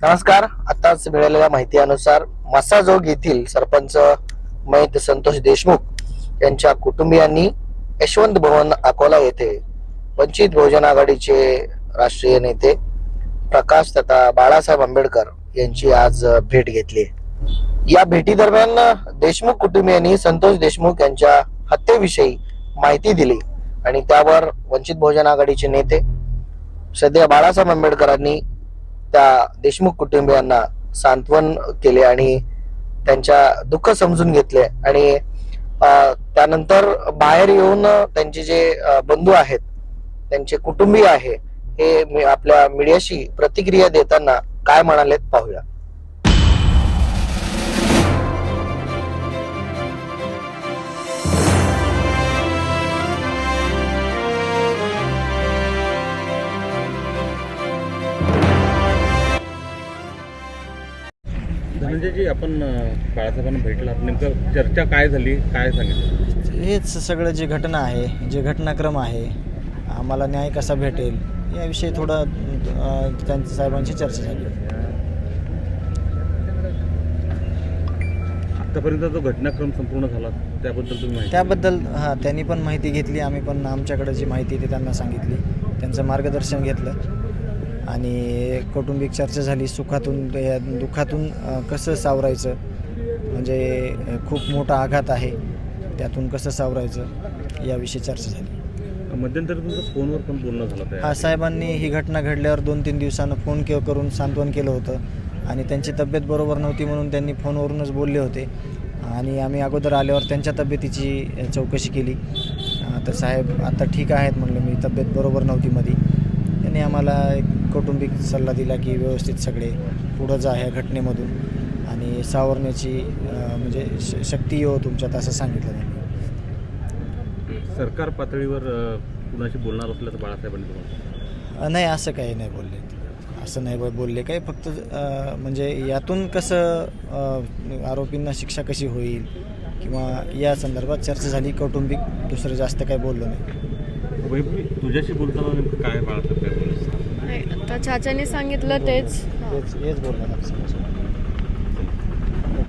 नमस्कार. आताच मिळालेल्या माहितीनुसार मसाजोग येथील सरपंच मयत संतोष देशमुख यांच्या कुटुंबियांनी यशवंत भवन अकोला येथे वंचित बहुजन आघाडीचे राष्ट्रीय नेते प्रकाश तथा बाळासाहेब आंबेडकर यांची आज भेट घेतली. या भेटी दरम्यान देशमुख कुटुंबियांनी संतोष देशमुख यांच्या हत्येविषयी माहिती दिली आणि त्यावर वंचित बहुजन आघाडीचे नेते सध्या बाळासाहेब आंबेडकरांनी त्या देशमुख कुटुंबियांना सांत्वन केले आणि त्यांच्या दुःख समजून घेतले. आणि त्यानंतर बाहेर येऊन त्यांचे जे बंधू आहेत त्यांचे कुटुंबीय आहे हे आपल्या मीडियाशी प्रतिक्रिया देताना काय म्हणालेत पाहूया. धनंजयजी आपण अं, बाळासाहेबांना भेटला नेमकं चर्चा काय झाली काय सांगितलं? हेच सगळं जे घटना आहे जे घटनाक्रम आहे आम्हाला न्याय कसा भेटेल याविषयी थोडं त्यांच्या साहेबांची चर्चा झाली. आतापर्यंत जो घटनाक्रम संपूर्ण झाला त्याबद्दल तुम्ही त्याबद्दल हां त्यांनी पण माहिती घेतली आम्ही पण आमच्याकडे जी माहिती ती त्यांना सांगितली त्यांचं मार्गदर्शन घेतलं. आणि कौटुंबिक चर्चा झाली सुखातून या दुःखातून कसं सावरायचं? म्हणजे खूप मोठा आघात आहे त्यातून कसं सावरायचं? याविषयी चर्चा झाली. मध्यंतरी तुमचं फोनवर पण बोलणं झालं हा साहेबांनी ही घटना घडल्यावर दोन तीन दिवसानं फोन के करून सांत्वन केलं होतं आणि त्यांची तब्येत बरोबर नव्हती म्हणून त्यांनी फोनवरूनच बोलले होते. आणि आम्ही अगोदर आल्यावर त्यांच्या तब्येतीची चौकशी केली. तर साहेब आता ठीक आहेत म्हणलं मी तब्येत बरोबर नव्हती मध्ये त्यांनी आम्हाला एक कौटुंबिक सल्ला दिला की व्यवस्थित सगळे पुढं जा ह्या घटनेमधून. आणि सावरण्याची म्हणजे श शक्ती येऊ तुमच्यात असं सांगितलं त्यांनी. सरकार पातळीवर कुणाशी बोलणार असल्याचं बाळासाहेबांनी तुम्हाला नाही असं काही नाही बोलले. असं नाही बोलले काही फक्त म्हणजे यातून कसं आरोपींना शिक्षा कशी होईल किंवा या संदर्भात चर्चा झाली कौटुंबिक दुसरं जास्त काही बोललो नाही. तुझ्याशी बोलताना नेमकं काय बाळासाहेब नाही आता चाचाने सांगितलं तेच. हेच हेच बोलणार